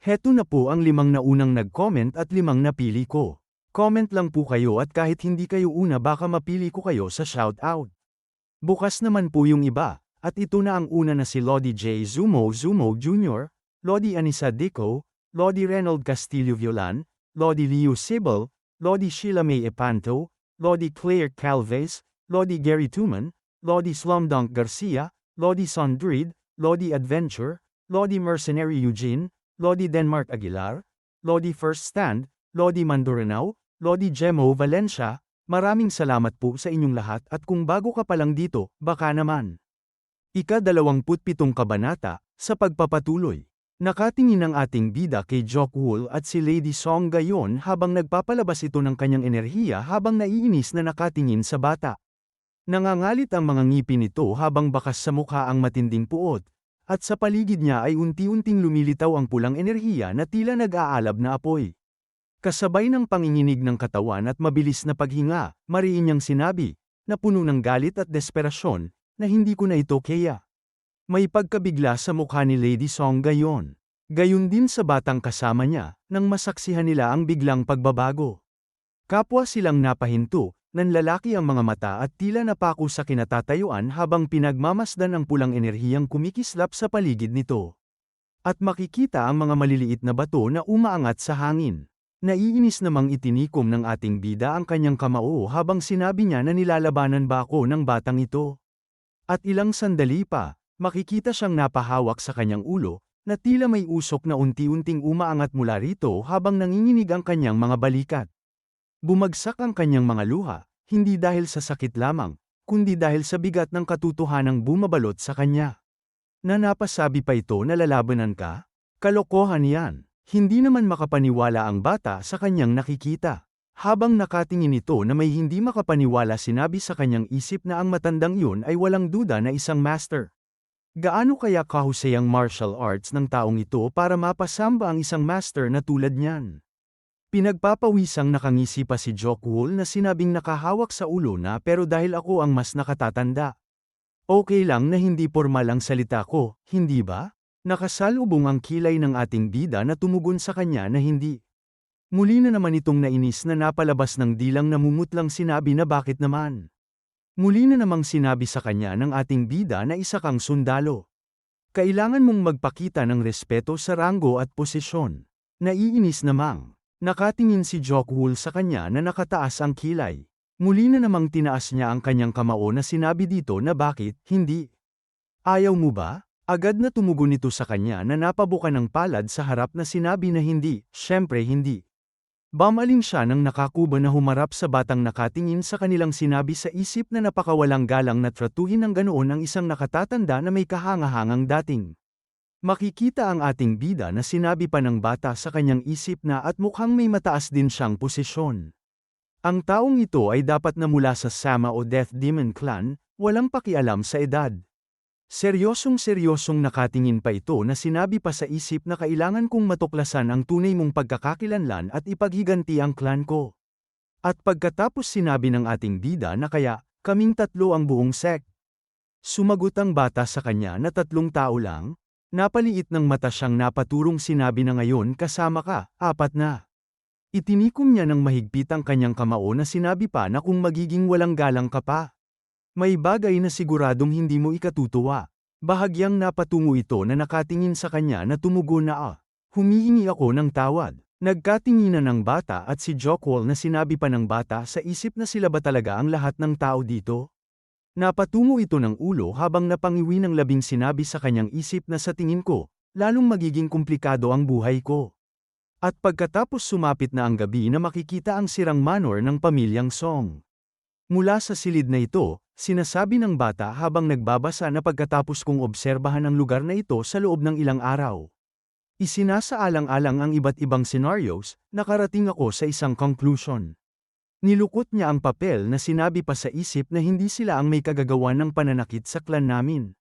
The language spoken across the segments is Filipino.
Heto na po ang limang na unang nag-comment at limang napili ko. Comment lang po kayo at kahit hindi kayo una baka mapili ko kayo sa shoutout. Bukas naman po yung iba, at ito na ang una na si Lodi J. Zumo Zumo Jr., Lodi Anisa Dico, Lodi Reynold Castillo Violan, Lodi Liu Sibel, Lodi Sheila May Epanto, Lodi Claire Calves, Lodi Gary Tuman, Lodi Slumdunk Garcia, Lodi Sondrid, Lodi Adventure, Lodi Mercenary Eugene, Lodi Denmark Aguilar, Lodi First Stand, Lodi Manduranao, Lodi Gemo Valencia, maraming salamat po sa inyong lahat at kung bago ka pa lang dito, baka naman. Ika-27 kabanata, sa pagpapatuloy. Nakatingin ang ating bida kay Jokwool at si Lady Song gayon habang nagpapalabas ito ng kanyang enerhiya habang naiinis na nakatingin sa bata. Nangangalit ang mga ngipin nito habang bakas sa mukha ang matinding puot, at sa paligid niya ay unti-unting lumilitaw ang pulang enerhiya na tila nag-aalab na apoy. Kasabay ng panginginig ng katawan at mabilis na paghinga, mariin niyang sinabi, na puno ng galit at desperasyon, na hindi ko na ito kaya. May pagkabigla sa mukha ni Lady Song gayon. Gayon din sa batang kasama niya, nang masaksihan nila ang biglang pagbabago. Kapwa silang napahinto, nanlalaki ang mga mata at tila napako sa kinatatayuan habang pinagmamasdan ang pulang enerhiyang kumikislap sa paligid nito. At makikita ang mga maliliit na bato na umaangat sa hangin. Naiinis namang itinikom ng ating bida ang kanyang kamao habang sinabi niya na nilalabanan ba ako ng batang ito. At ilang sandali pa, makikita siyang napahawak sa kanyang ulo, na tila may usok na unti-unting umaangat mula rito habang nanginginig ang kanyang mga balikat. Bumagsak ang kanyang mga luha, hindi dahil sa sakit lamang, kundi dahil sa bigat ng katotohanang bumabalot sa kanya. Na napasabi pa ito na lalabanan ka? Kalokohan yan. Hindi naman makapaniwala ang bata sa kanyang nakikita. Habang nakatingin ito na may hindi makapaniwala sinabi sa kanyang isip na ang matandang yun ay walang duda na isang master. Gaano kaya kahusay ang martial arts ng taong ito para mapasamba ang isang master na tulad niyan? Pinagpapawisang nakangisi pa si Jokwool na sinabing nakahawak sa ulo na pero dahil ako ang mas nakatatanda. Okay lang na hindi formal ang salita ko, hindi ba? Nakasalubong ang kilay ng ating bida na tumugon sa kanya na hindi. Muli na naman itong nainis na napalabas ng dilang namumutlang sinabi na bakit naman. Muli na namang sinabi sa kanya ng ating bida na isa kang sundalo. Kailangan mong magpakita ng respeto sa ranggo at posisyon. Naiinis namang. Nakatingin si Jokwool sa kanya na nakataas ang kilay. Muli na namang tinaas niya ang kanyang kamao na sinabi dito na bakit, hindi. Ayaw mo ba? Agad na tumugon ito sa kanya na napabuka ng palad sa harap na sinabi na hindi, syempre hindi. Bamaling siya nang nakakuba na humarap sa batang nakatingin sa kanilang sinabi sa isip na napakawalang galang na tratuhin ng ganoon ang isang nakatatanda na may kahangahangang dating. Makikita ang ating bida na sinabi pa ng bata sa kanyang isip na at mukhang may mataas din siyang posisyon. Ang taong ito ay dapat na mula sa Sama o Death Demon Clan, walang pakialam sa edad. Seryosong-seryosong nakatingin pa ito na sinabi pa sa isip na kailangan kong matuklasan ang tunay mong pagkakakilanlan at ipaghiganti ang klan ko. At pagkatapos sinabi ng ating bida na kaya, kaming tatlo ang buong sect. Sumagot ang bata sa kanya na tatlong tao lang, napaliit ng mata siyang napaturong sinabi na ngayon kasama ka, apat na. Itinikom niya ng mahigpit ang kanyang kamao na sinabi pa na kung magiging walang galang ka pa. May bagay na siguradong hindi mo ikatutuwa. Bahagyang napatungo ito na nakatingin sa kanya na tumugo na ah. Humihingi ako ng tawad. Nagkatinginan ng bata at si Jockwall na sinabi pa ng bata sa isip na sila ba talaga ang lahat ng tao dito? Napatungo ito ng ulo habang napangiwi ng labing sinabi sa kanyang isip na sa tingin ko, lalong magiging komplikado ang buhay ko. At pagkatapos sumapit na ang gabi na makikita ang sirang manor ng pamilyang Song. Mula sa silid na ito, Sinasabi ng bata habang nagbabasa na pagkatapos kong obserbahan ang lugar na ito sa loob ng ilang araw. Isinasaalang-alang ang iba't ibang scenarios, nakarating ako sa isang conclusion. Nilukot niya ang papel na sinabi pa sa isip na hindi sila ang may kagagawan ng pananakit sa klan namin.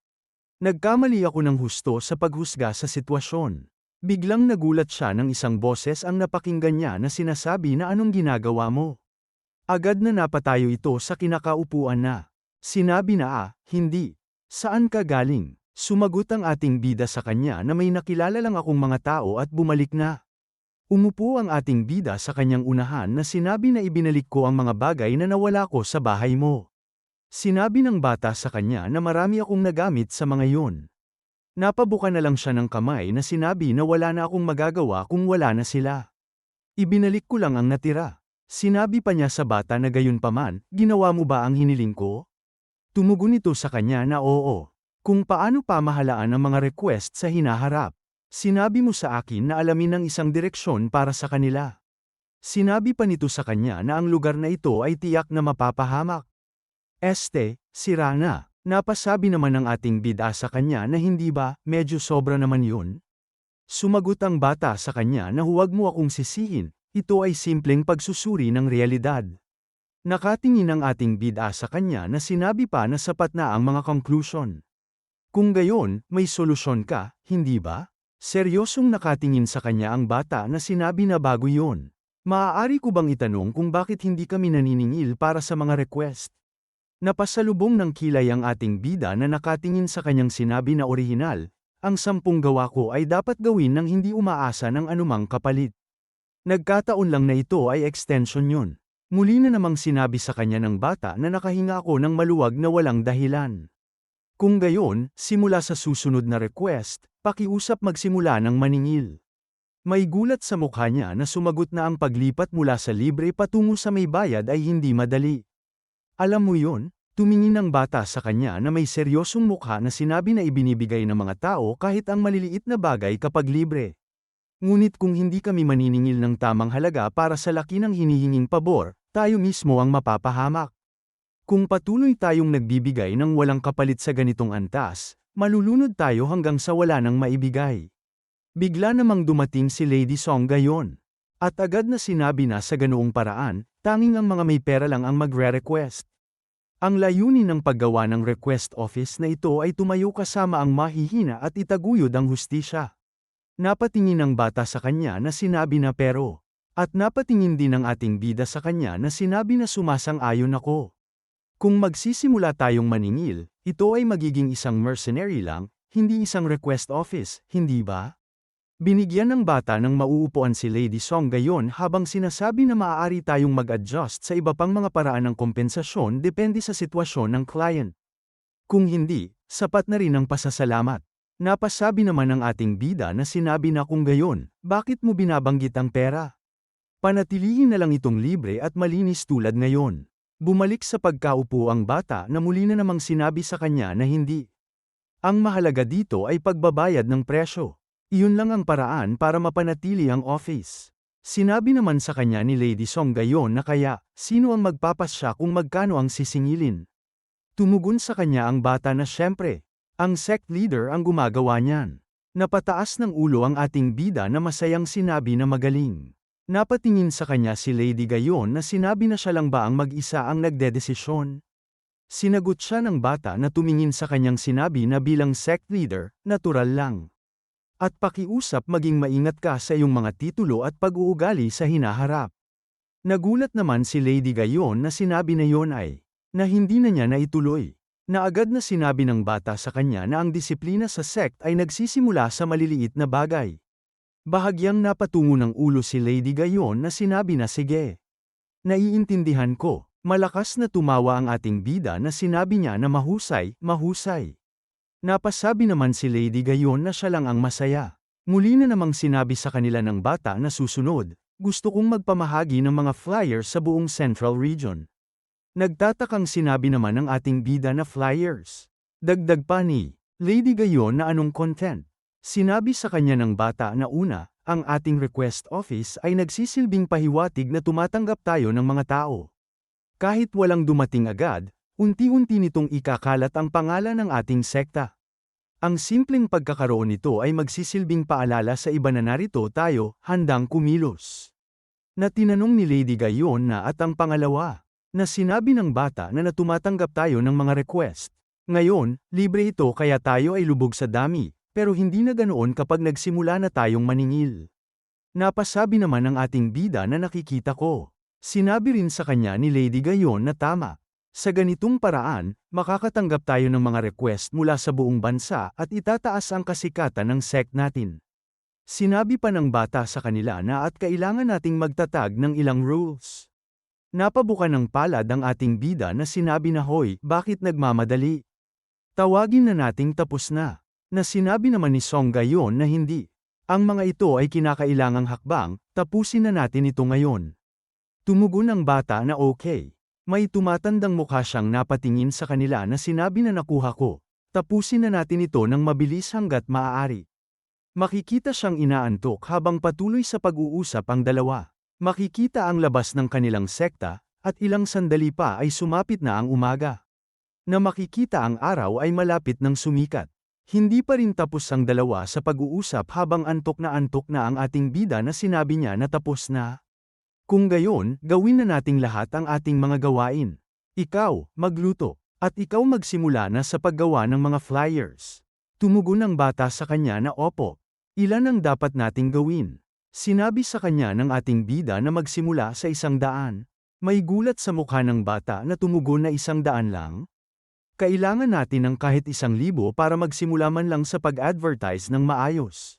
Nagkamali ako ng husto sa paghusga sa sitwasyon. Biglang nagulat siya ng isang boses ang napakinggan niya na sinasabi na anong ginagawa mo. Agad na napatayo ito sa kinakaupuan na. Sinabi na ah, hindi. Saan ka galing? Sumagot ang ating bida sa kanya na may nakilala lang akong mga tao at bumalik na. Umupo ang ating bida sa kanyang unahan na sinabi na ibinalik ko ang mga bagay na nawala ko sa bahay mo. Sinabi ng bata sa kanya na marami akong nagamit sa mga yun. Napabuka na lang siya ng kamay na sinabi na wala na akong magagawa kung wala na sila. Ibinalik ko lang ang natira. Sinabi pa niya sa bata na gayon paman, ginawa mo ba ang hiniling ko? Tumugon ito sa kanya na oo. Kung paano pamahalaan ang mga request sa hinaharap. Sinabi mo sa akin na alamin ang isang direksyon para sa kanila. Sinabi pa nito sa kanya na ang lugar na ito ay tiyak na mapapahamak. Este, sira na. Napasabi naman ng ating bida sa kanya na hindi ba, medyo sobra naman yun? Sumagot ang bata sa kanya na huwag mo akong sisihin, ito ay simpleng pagsusuri ng realidad. Nakatingin ang ating bida sa kanya na sinabi pa na sapat na ang mga conclusion. Kung gayon, may solusyon ka, hindi ba? Seryosong nakatingin sa kanya ang bata na sinabi na bago yon. Maaari ko bang itanong kung bakit hindi kami naniningil para sa mga request? Napasalubong ng kilay ang ating bida na nakatingin sa kanyang sinabi na orihinal, ang sampung gawa ko ay dapat gawin ng hindi umaasa ng anumang kapalit. Nagkataon lang na ito ay extension yun. Muli na namang sinabi sa kanya ng bata na nakahinga ako ng maluwag na walang dahilan. Kung gayon, simula sa susunod na request, pakiusap magsimula ng maningil. May gulat sa mukha niya na sumagot na ang paglipat mula sa libre patungo sa may bayad ay hindi madali. Alam mo yon, tumingin ang bata sa kanya na may seryosong mukha na sinabi na ibinibigay ng mga tao kahit ang maliliit na bagay kapag libre. Ngunit kung hindi kami maniningil ng tamang halaga para sa laki ng hinihinging pabor, tayo mismo ang mapapahamak. Kung patuloy tayong nagbibigay ng walang kapalit sa ganitong antas, malulunod tayo hanggang sa wala nang maibigay. Bigla namang dumating si Lady Song gayon. At agad na sinabi na sa ganoong paraan, tanging ang mga may pera lang ang magre-request. Ang layunin ng paggawa ng request office na ito ay tumayo kasama ang mahihina at itaguyod ang hustisya. Napatingin ang bata sa kanya na sinabi na pero. At napatingin din ang ating bida sa kanya na sinabi na sumasang-ayon ako. Kung magsisimula tayong maningil, ito ay magiging isang mercenary lang, hindi isang request office, hindi ba? Binigyan ng bata ng mauupuan si Lady Song gayon habang sinasabi na maaari tayong mag-adjust sa iba pang mga paraan ng kompensasyon depende sa sitwasyon ng client. Kung hindi, sapat na rin ang pasasalamat. Napasabi naman ng ating bida na sinabi na kung gayon, bakit mo binabanggit ang pera? Panatilihin na lang itong libre at malinis tulad ngayon. Bumalik sa pagkaupo ang bata na muli na namang sinabi sa kanya na hindi. Ang mahalaga dito ay pagbabayad ng presyo. Iyon lang ang paraan para mapanatili ang office. Sinabi naman sa kanya ni Lady Song gayon na kaya, sino ang magpapasya kung magkano ang sisingilin? Tumugon sa kanya ang bata na syempre, ang sect leader ang gumagawa niyan. Napataas ng ulo ang ating bida na masayang sinabi na magaling. Napatingin sa kanya si Lady gayon na sinabi na siya lang ba ang mag-isa ang nagdedesisyon. Sinagot siya ng bata na tumingin sa kanyang sinabi na bilang sect leader, natural lang. At pakiusap maging maingat ka sa iyong mga titulo at pag-uugali sa hinaharap. Nagulat naman si Lady gayon na sinabi na yon ay, na hindi na niya naituloy. Na agad na sinabi ng bata sa kanya na ang disiplina sa sect ay nagsisimula sa maliliit na bagay. Bahagyang napatungo ng ulo si Lady gayon na sinabi na sige. Naiintindihan ko, malakas na tumawa ang ating bida na sinabi niya na mahusay, mahusay. Napasabi naman si Lady gayon na siya lang ang masaya. Muli na namang sinabi sa kanila ng bata na susunod, gusto kong magpamahagi ng mga flyers sa buong Central Region. Nagtatakang sinabi naman ng ating bida na flyers. Dagdag pa ni Lady gayon na anong content. Sinabi sa kanya ng bata na una, ang ating request office ay nagsisilbing pahiwatig na tumatanggap tayo ng mga tao. Kahit walang dumating agad, unti-unti nitong ikakalat ang pangalan ng ating sekta. Ang simpleng pagkakaroon nito ay magsisilbing paalala sa iba na narito tayo, handang kumilos. Na tinanong ni Lady gayon na at ang pangalawa, na sinabi ng bata na natumatanggap tayo ng mga request. Ngayon, libre ito kaya tayo ay lubog sa dami, pero hindi na ganoon kapag nagsimula na tayong maningil. Napasabi naman ng ating bida na nakikita ko. Sinabi rin sa kanya ni Lady gayon na tama. Sa ganitong paraan, makakatanggap tayo ng mga request mula sa buong bansa at itataas ang kasikatan ng sect natin. Sinabi pa ng bata sa kanila na at kailangan nating magtatag ng ilang rules. Napabuka ng palad ang ating bida na sinabi na hoy, bakit nagmamadali? Tawagin na nating tapos na. Na sinabi naman ni Song gayon na hindi. Ang mga ito ay kinakailangang hakbang, tapusin na natin ito ngayon. Tumugon ang bata na okay. May tumatandang mukha siyang napatingin sa kanila na sinabi na nakuha ko. Tapusin na natin ito ng mabilis hanggat maaari. Makikita siyang inaantok habang patuloy sa pag-uusap ang dalawa. Makikita ang labas ng kanilang sekta, at ilang sandali pa ay sumapit na ang umaga. Na makikita ang araw ay malapit ng sumikat. Hindi pa rin tapos ang dalawa sa pag-uusap habang antok na antok na ang ating bida na sinabi niya na tapos na. Kung gayon, gawin na nating lahat ang ating mga gawain. Ikaw, magluto, at ikaw magsimula na sa paggawa ng mga flyers. Tumugon ang bata sa kanya na opo. Ilan ang dapat nating gawin? Sinabi sa kanya ng ating bida na magsimula sa isang daan. May gulat sa mukha ng bata na tumugon na isang daan lang. Kailangan natin ng kahit isang libo para magsimula man lang sa pag-advertise ng maayos.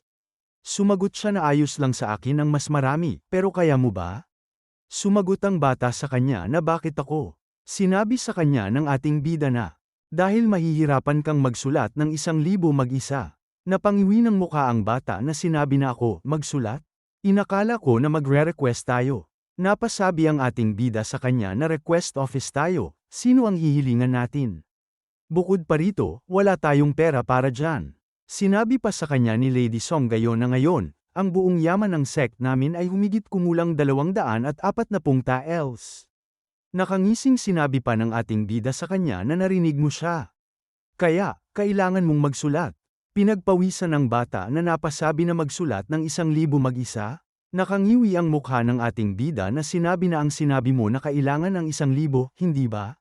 Sumagot siya na ayos lang sa akin ang mas marami, pero kaya mo ba? Sumagot ang bata sa kanya na bakit ako. Sinabi sa kanya ng ating bida na, dahil mahihirapan kang magsulat ng isang libo mag-isa. Napangiwi ng mukha ang bata na sinabi na ako, magsulat? Inakala ko na magre-request tayo. Napasabi ang ating bida sa kanya na request office tayo, sino ang hihilingan natin? Bukod pa rito, wala tayong pera para dyan. Sinabi pa sa kanya ni Lady Song gayon na ngayon, ang buong yaman ng sect namin ay humigit kumulang dalawang daan at apat na pung taels. Nakangising sinabi pa ng ating bida sa kanya na narinig mo siya. Kaya, kailangan mong magsulat. Pinagpawisan ng bata na napasabi na magsulat ng isang libo mag-isa. Nakangiwi ang mukha ng ating bida na sinabi na ang sinabi mo na kailangan ng isang libo, hindi ba?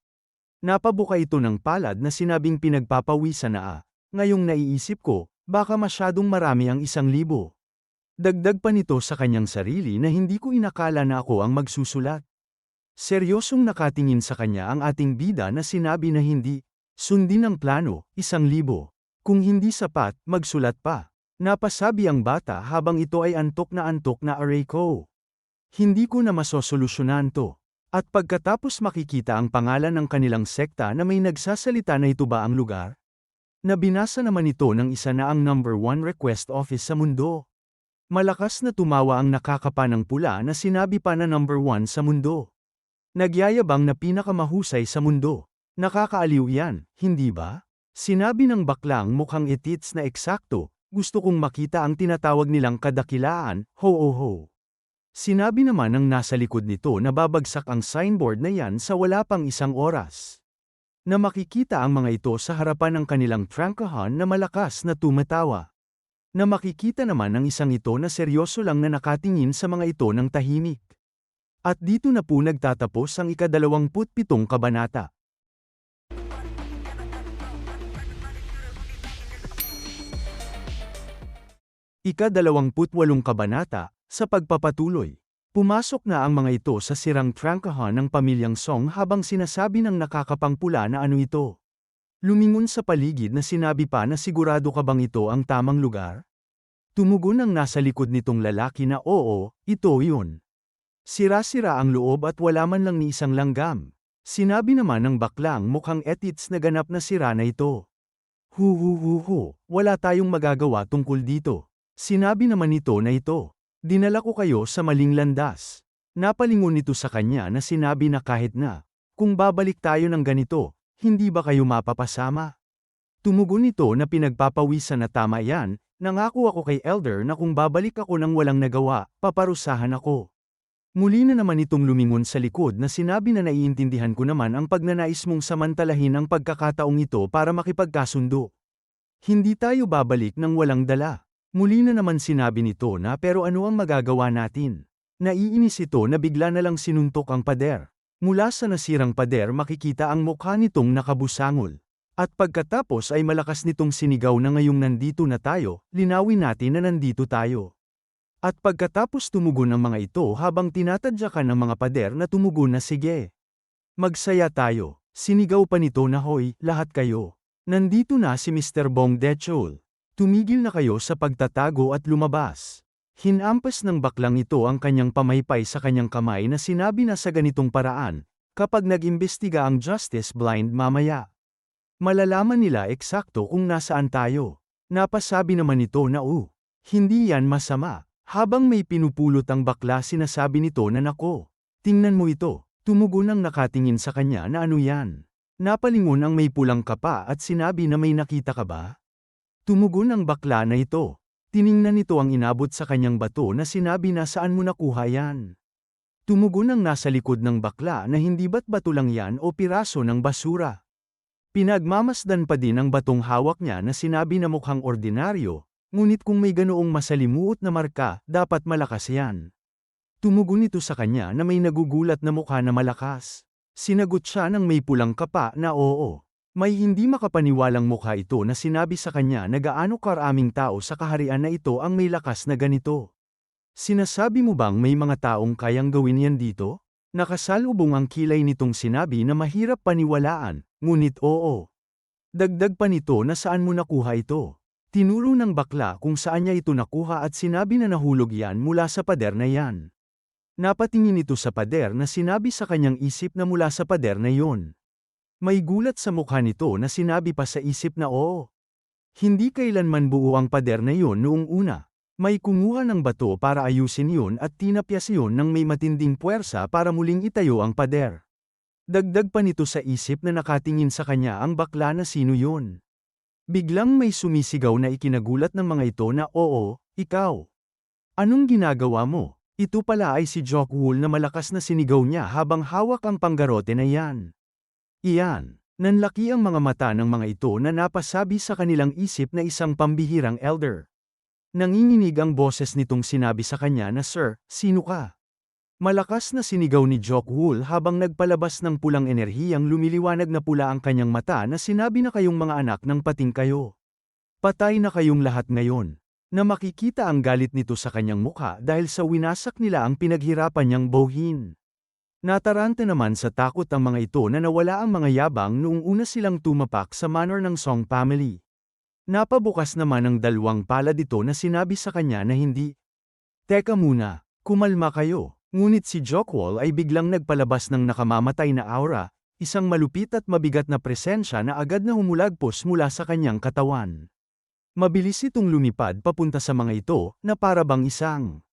Napabuka ito ng palad na sinabing pinagpapawisan na ah. Ngayong naiisip ko, baka masyadong marami ang isang libo. Dagdag pa nito sa kanyang sarili na hindi ko inakala na ako ang magsusulat. Seryosong nakatingin sa kanya ang ating bida na sinabi na hindi, sundin ang plano, isang libo. Kung hindi sapat, magsulat pa. Napasabi ang bata habang ito ay antok na antok na array ko. Hindi ko na masosolusyonan to. At pagkatapos makikita ang pangalan ng kanilang sekta na may nagsasalita na ito ba ang lugar? Nabinasa naman ito ng isa na ang number one request office sa mundo. Malakas na tumawa ang nakakapanang pula na sinabi pa na number one sa mundo. Nagyayabang na pinakamahusay sa mundo. Nakakaaliw yan, hindi ba? Sinabi ng baklang mukhang itits na eksakto, gusto kong makita ang tinatawag nilang kadakilaan, ho ho ho. Sinabi naman ng nasa likod nito na babagsak ang signboard na yan sa wala pang isang oras. Na makikita ang mga ito sa harapan ng kanilang trangkahan na malakas na tumatawa na makikita naman ng isang ito na seryoso lang na nakatingin sa mga ito ng tahimik. At dito na po nagtatapos ang ikadalawamput pitong kabanata. Ikadalawamput walong kabanata, sa pagpapatuloy. Pumasok na ang mga ito sa sirang trangkahan ng pamilyang Song habang sinasabi ng nakakapangpula na ano ito. Lumingon sa paligid na sinabi pa na sigurado ka bang ito ang tamang lugar? Tumugon ang nasa likod nitong lalaki na oo, ito yun. Sira-sira ang loob at wala man lang ni isang langgam. Sinabi naman ng baklang mukhang etits na ganap na sira na ito. Hu hu hu hu, wala tayong magagawa tungkol dito. Sinabi naman nito na ito. Dinala ko kayo sa maling landas. Napalingon nito sa kanya na sinabi na kahit na, kung babalik tayo ng ganito, hindi ba kayo mapapasama? Tumugon nito na pinagpapawisan na tama yan, nangako ako kay Elder na kung babalik ako ng walang nagawa, paparusahan ako. Muli na naman itong lumingon sa likod na sinabi na naiintindihan ko naman ang pagnanais mong samantalahin ang pagkakataong ito para makipagkasundo. Hindi tayo babalik ng walang dala. Muli na naman sinabi nito na pero ano ang magagawa natin? Naiinis ito na bigla na lang sinuntok ang pader. Mula sa nasirang pader makikita ang mukha nitong nakabusangol. At pagkatapos ay malakas nitong sinigaw na ngayong nandito na tayo, linawin natin na nandito tayo. At pagkatapos tumugon ang mga ito habang tinatadyakan ng mga pader na tumugon na sige. Magsaya tayo. Sinigaw pa nito na hoy, lahat kayo. Nandito na si Mr. Bong Dechol. Tumigil na kayo sa pagtatago at lumabas. Hinampas ng baklang ito ang kanyang pamaypay sa kanyang kamay na sinabi na sa ganitong paraan, kapag nag-imbestiga ang justice blind mamaya. Malalaman nila eksakto kung nasaan tayo. Napasabi naman nito na u. Hindi yan masama. Habang may pinupulot ang bakla sinasabi nito na nako. Tingnan mo ito. Tumugon ang nakatingin sa kanya na ano yan. Napalingon ang may pulang kapa at sinabi na may nakita ka ba? Tumugon ang bakla na ito. Tiningnan nito ang inabot sa kanyang bato na sinabi na saan mo nakuha yan. Tumugon ang nasa likod ng bakla na hindi ba't bato lang yan o piraso ng basura. Pinagmamasdan pa din ang batong hawak niya na sinabi na mukhang ordinaryo, ngunit kung may ganoong masalimuot na marka, dapat malakas yan. Tumugon ito sa kanya na may nagugulat na mukha na malakas. Sinagot siya ng may pulang kapa na oo. May hindi makapaniwalang mukha ito na sinabi sa kanya na gaano karaming tao sa kaharian na ito ang may lakas na ganito. Sinasabi mo bang may mga taong kayang gawin yan dito? Nakasalubong ang kilay nitong sinabi na mahirap paniwalaan, ngunit oo. Dagdag pa nito na saan mo nakuha ito. Tinuro ng bakla kung saan niya ito nakuha at sinabi na nahulog yan mula sa pader na yan. Napatingin ito sa pader na sinabi sa kanyang isip na mula sa pader na yon. May gulat sa mukha nito na sinabi pa sa isip na oo. Hindi kailanman buo ang pader na yon noong una. May kumuha ng bato para ayusin yun at tinapyas yun ng may matinding puwersa para muling itayo ang pader. Dagdag pa nito sa isip na nakatingin sa kanya ang bakla na sino yun. Biglang may sumisigaw na ikinagulat ng mga ito na oo, ikaw. Anong ginagawa mo? Ito pala ay si Jock Wool na malakas na sinigaw niya habang hawak ang panggarote na yan. Iyan, nanlaki ang mga mata ng mga ito na napasabi sa kanilang isip na isang pambihirang elder. Nanginginig ang boses nitong sinabi sa kanya na Sir, sino ka? Malakas na sinigaw ni Jock Wool habang nagpalabas ng pulang enerhiyang lumiliwanag na pula ang kanyang mata na sinabi na kayong mga anak ng pating kayo. Patay na kayong lahat ngayon. Na makikita ang galit nito sa kanyang mukha dahil sa winasak nila ang pinaghirapan niyang bohin. Nataranta naman sa takot ang mga ito na nawala ang mga yabang noong una silang tumapak sa manor ng Song family. Napabukas naman ang dalawang palad ito na sinabi sa kanya na hindi. Teka muna, kumalma kayo. Ngunit si Jockwall ay biglang nagpalabas ng nakamamatay na aura, isang malupit at mabigat na presensya na agad na humulagpos mula sa kanyang katawan. Mabilis itong lumipad papunta sa mga ito na para bang isang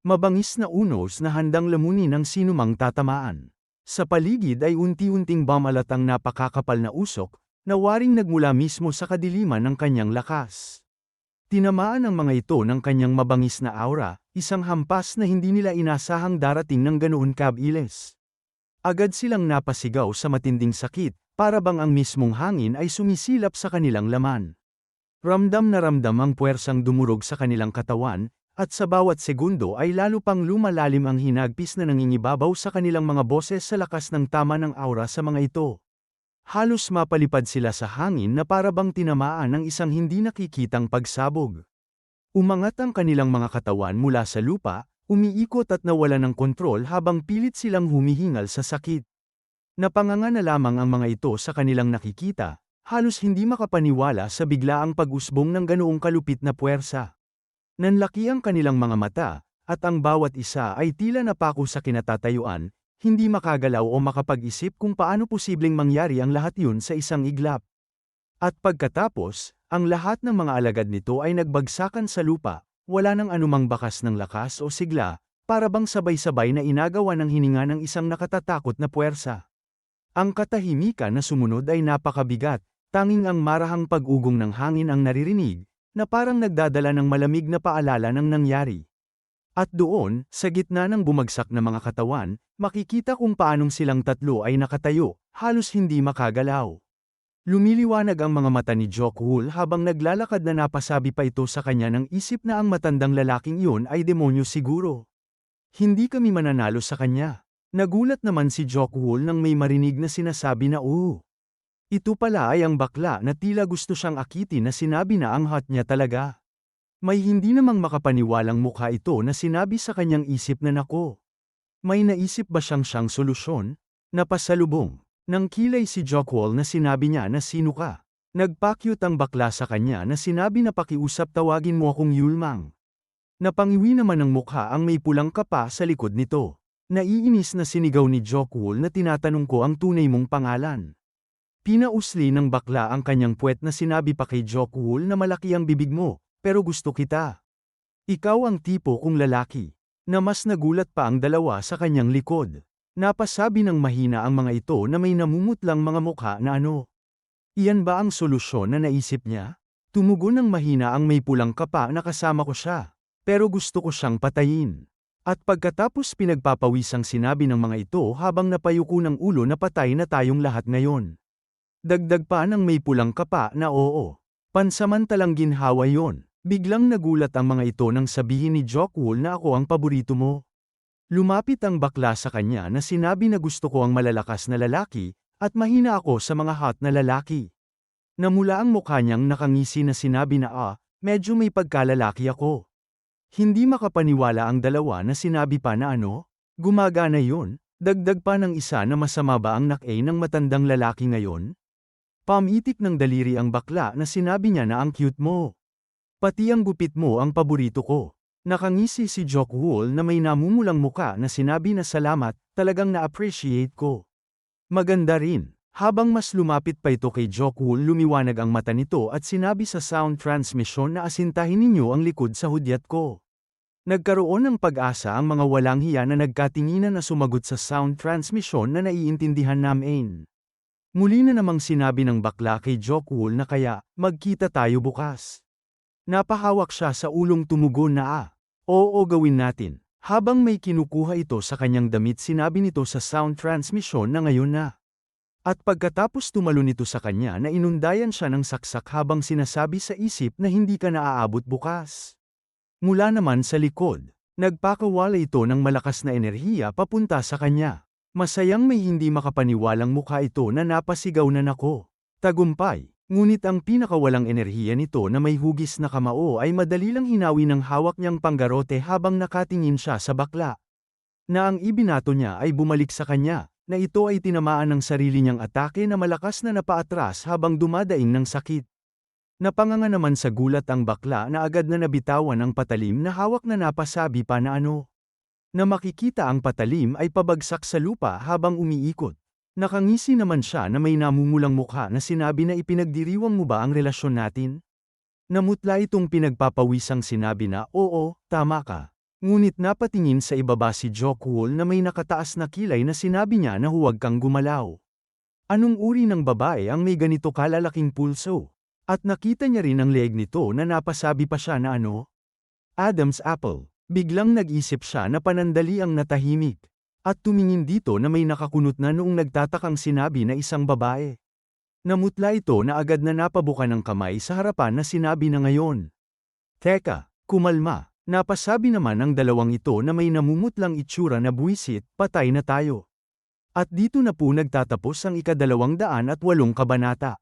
mabangis na unos na handang lamunin ng sinumang tatamaan. Sa paligid ay unti-unting bamalatang napakakapal na usok, na waring nagmula mismo sa kadiliman ng kanyang lakas. Tinamaan ang mga ito ng kanyang mabangis na aura, isang hampas na hindi nila inasahang darating ng ganoon kabilis. Agad silang napasigaw sa matinding sakit, para bang ang mismong hangin ay sumisilap sa kanilang laman. Ramdam na ramdam ang puwersang dumurog sa kanilang katawan, at sa bawat segundo ay lalo pang lumalalim ang hinagpis na nangingibabaw sa kanilang mga boses sa lakas ng tama ng aura sa mga ito. Halos mapalipad sila sa hangin na para bang tinamaan ng isang hindi nakikitang pagsabog. Umangat ang kanilang mga katawan mula sa lupa, umiikot at nawala ng kontrol habang pilit silang humihingal sa sakit. Napanganga na lamang ang mga ito sa kanilang nakikita, halos hindi makapaniwala sa biglaang pag-usbong ng ganoong kalupit na puwersa. Nanlaki ang kanilang mga mata, at ang bawat isa ay tila napako sa kinatatayuan, hindi makagalaw o makapag-isip kung paano posibleng mangyari ang lahat yun sa isang iglap. At pagkatapos, ang lahat ng mga alagad nito ay nagbagsakan sa lupa, wala nang anumang bakas ng lakas o sigla, para bang sabay-sabay na inagawa ng hininga ng isang nakatatakot na puwersa. Ang katahimikan na sumunod ay napakabigat, tanging ang marahang pag-ugong ng hangin ang naririnig, na parang nagdadala ng malamig na paalala ng nangyari. At doon, sa gitna ng bumagsak na mga katawan, makikita kung paanong silang tatlo ay nakatayo, halos hindi makagalaw. Lumiliwanag ang mga mata ni Jock Wool habang naglalakad na napasabi pa ito sa kanya ng isip na ang matandang lalaking iyon ay demonyo siguro. Hindi kami mananalo sa kanya. Nagulat naman si Jock Wool nang may marinig na sinasabi na oo. Ito pala ay ang bakla na tila gusto siyang akitin na sinabi na ang hot niya talaga. May hindi namang makapaniwalang mukha ito na sinabi sa kanyang isip na nako. May naisip ba siyang siyang solusyon? Napasalubong. Nang kilay si Jockwall na sinabi niya na sino ka. Nagpakyut ang bakla sa kanya na sinabi na pakiusap tawagin mo akong Yulmang. Napangiwi naman ng mukha ang may pulang kapa sa likod nito. Naiinis na sinigaw ni Jockwall na tinatanong ko ang tunay mong pangalan. Pinausli ng bakla ang kanyang puwet na sinabi pa kay Jockwall na malaki ang bibig mo, pero gusto kita. Ikaw ang tipo kong lalaki. Na mas nagulat pa ang dalawa sa kanyang likod. Napasabi ng mahina ang mga ito na may namumutlang mga mukha na ano. Iyan ba ang solusyon na naisip niya? Tumugon ng mahina ang may pulang kapa na kasama ko siya. Pero gusto ko siyang patayin. At pagkatapos pinagpapawisang sinabi ng mga ito habang napayuko ng ulo na patay na tayong lahat ngayon. Dagdag pa ng may pulang kapa na oo. Pansamantalang ginhawa yon. Biglang nagulat ang mga ito nang sabihin ni Jockwall na ako ang paborito mo. Lumapit ang bakla sa kanya na sinabi na gusto ko ang malalakas na lalaki, at mahina ako sa mga hot na lalaki. Namula ang mukha niyang nakangisi na sinabi na ah, medyo may pagkalalaki ako. Hindi makapaniwala ang dalawa na sinabi pa na ano, gumagana yun, dagdag pa ng isa na masama ba ang nakay ng matandang lalaki ngayon? Pamitik ng daliri ang bakla na sinabi niya na ang cute mo. Pati ang gupit mo ang paborito ko. Nakangisi si Jock Wool na may namumulang muka na sinabi na salamat, talagang na-appreciate ko. Maganda rin. Habang mas lumapit pa ito kay Jock Wool lumiwanag ang mata nito at sinabi sa sound transmission na asintahin ninyo ang likod sa hudyat ko. Nagkaroon ng pag-asa ang mga walang hiya na nagkatinginan na sumagot sa sound transmission na naiintindihan namin. Muli na namang sinabi ng bakla kay Jock Wool na kaya, magkita tayo bukas. Napahawak siya sa ulong tumugon na ah. Oo gawin natin. Habang may kinukuha ito sa kanyang damit sinabi nito sa sound transmission na ngayon na. At pagkatapos tumalon ito sa kanya na inundayan siya ng saksak habang sinasabi sa isip na hindi ka naaabot bukas. Mula naman sa likod, nagpakawala ito ng malakas na enerhiya papunta sa kanya. Masayang may hindi makapaniwalang mukha ito na napasigaw na nako. Tagumpay. Ngunit ang pinakawalang enerhiya nito na may hugis na kamao ay madali lang hinawi ng hawak niyang panggarote habang nakatingin siya sa bakla. Na ang ibinato niya ay bumalik sa kanya, na ito ay tinamaan ng sarili niyang atake na malakas na napaatras habang dumadaing ng sakit. Napanganga naman sa gulat ang bakla na agad na nabitawan ang patalim na hawak na napasabi pa na ano. Na makikita ang patalim ay pabagsak sa lupa habang umiikot. Nakangisi naman siya na may namumulang mukha na sinabi na ipinagdiriwang mo ba ang relasyon natin? Namutla itong pinagpapawisang sinabi na oo, tama ka. Ngunit napatingin sa ibaba si Jockwall na may nakataas na kilay na sinabi niya na huwag kang gumalaw. Anong uri ng babae ang may ganito kalalaking pulso? At nakita niya rin ang leeg nito na napasabi pa siya na ano? Adam's apple. Biglang nag-isip siya na panandali ang natahimik. At tumingin dito na may nakakunot na noong nagtatakang sinabi na isang babae. Namutla ito na agad na napabuka ng kamay sa harapan na sinabi na ngayon. Teka, kumalma, napasabi naman ng dalawang ito na may namumutlang itsura na buwisit, patay na tayo. At dito na po nagtatapos ang ikadalawang daan at walong kabanata.